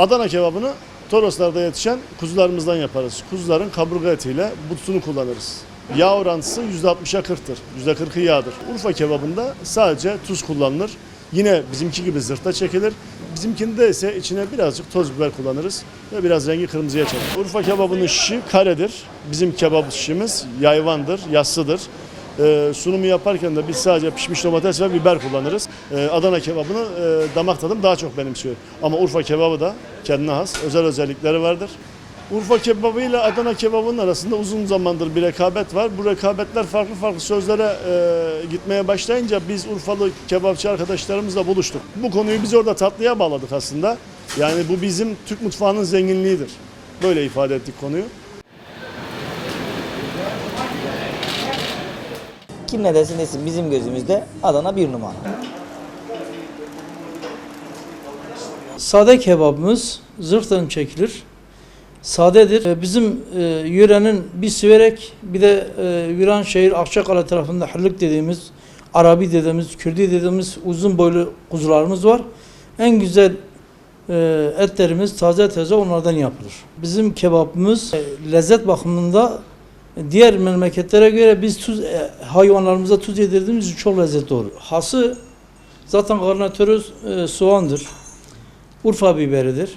Adana kebabını Toroslarda yetişen kuzularımızdan yaparız. Kuzuların kaburga etiyle butunu kullanırız. Yağ orantısı %60'a 40'tır. %40'ı yağdır. Urfa kebabında sadece tuz kullanılır. Yine bizimki gibi zırhta çekilir. Bizimkinde ise içine birazcık toz biber kullanırız ve biraz rengi kırmızıya çekilir. Urfa kebabının şişi karedir. Bizim kebap şişimiz yayvandır, yassıdır. Ee, sunumu yaparken de biz sadece pişmiş domates ve biber kullanırız. Ee, Adana kebabını e, damak tadım daha çok benimsiyor. Ama Urfa kebabı da kendine has özel özellikleri vardır. Urfa kebabı ile Adana kebabının arasında uzun zamandır bir rekabet var. Bu rekabetler farklı farklı sözlere e, gitmeye başlayınca biz Urfalı kebapçı arkadaşlarımızla buluştuk. Bu konuyu biz orada tatlıya bağladık aslında. Yani bu bizim Türk mutfağının zenginliğidir. Böyle ifade ettik konuyu. Kim ne dersin desin bizim gözümüzde Adana bir numara. Sade kebabımız zırhtan çekilir. Sadedir. Ee, Bizim e, yörenin bir Siverek bir de e, Viranşehir Akçakale tarafında hırlık dediğimiz, Arabi dediğimiz, Kürdi dediğimiz uzun boylu kuzularımız var. En güzel e, etlerimiz taze taze onlardan yapılır. Bizim kebabımız e, lezzet bakımında diğer memleketlere göre biz tuz e, hayvanlarımıza tuz yedirdiğimiz için çok lezzetli olur. Hası zaten garnitörü e, soğandır. Urfa biberidir.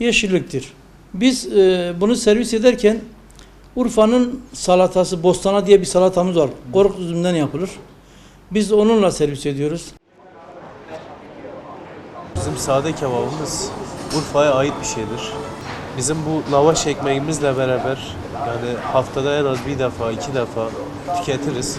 Yeşilliktir. Biz e, bunu servis ederken Urfa'nın salatası, bostana diye bir salatamız var. Koruk üzümünden yapılır. Biz onunla servis ediyoruz. Bizim sade kebabımız Urfa'ya ait bir şeydir. Bizim bu lavaş ekmeğimizle beraber yani haftada en az bir defa, iki defa tüketiriz.